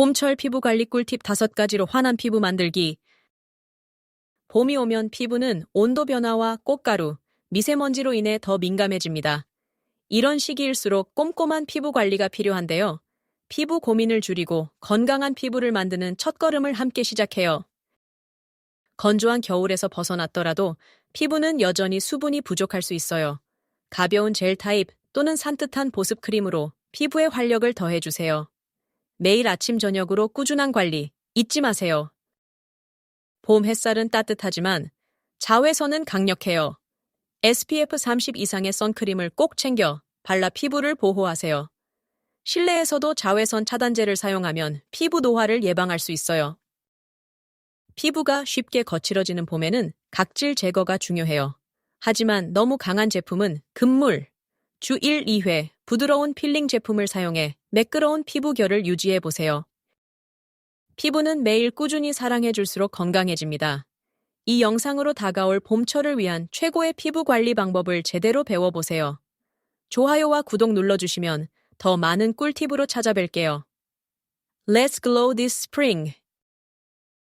봄철 피부 관리 꿀팁 5가지로 환한 피부 만들기. 봄이 오면 피부는 온도 변화와 꽃가루, 미세먼지로 인해 더 민감해집니다. 이런 시기일수록 꼼꼼한 피부 관리가 필요한데요. 피부 고민을 줄이고 건강한 피부를 만드는 첫걸음을 함께 시작해요. 건조한 겨울에서 벗어났더라도 피부는 여전히 수분이 부족할 수 있어요. 가벼운 젤 타입 또는 산뜻한 보습 크림으로 피부에 활력을 더해주세요. 매일 아침 저녁으로 꾸준한 관리 잊지 마세요. 봄 햇살은 따뜻하지만 자외선은 강력해요. SPF 30 이상의 선크림을 꼭 챙겨 발라 피부를 보호하세요. 실내에서도 자외선 차단제를 사용하면 피부 노화를 예방할 수 있어요. 피부가 쉽게 거칠어지는 봄에는 각질 제거가 중요해요. 하지만 너무 강한 제품은 금물, 주 1, 2회 부드러운 필링 제품을 사용해 매끄러운 피부결을 유지해 보세요. 피부는 매일 꾸준히 사랑해 줄수록 건강해집니다. 이 영상으로 다가올 봄철을 위한 최고의 피부 관리 방법을 제대로 배워보세요. 좋아요와 구독 눌러주시면 더 많은 꿀팁으로 찾아뵐게요. Let's glow this spring.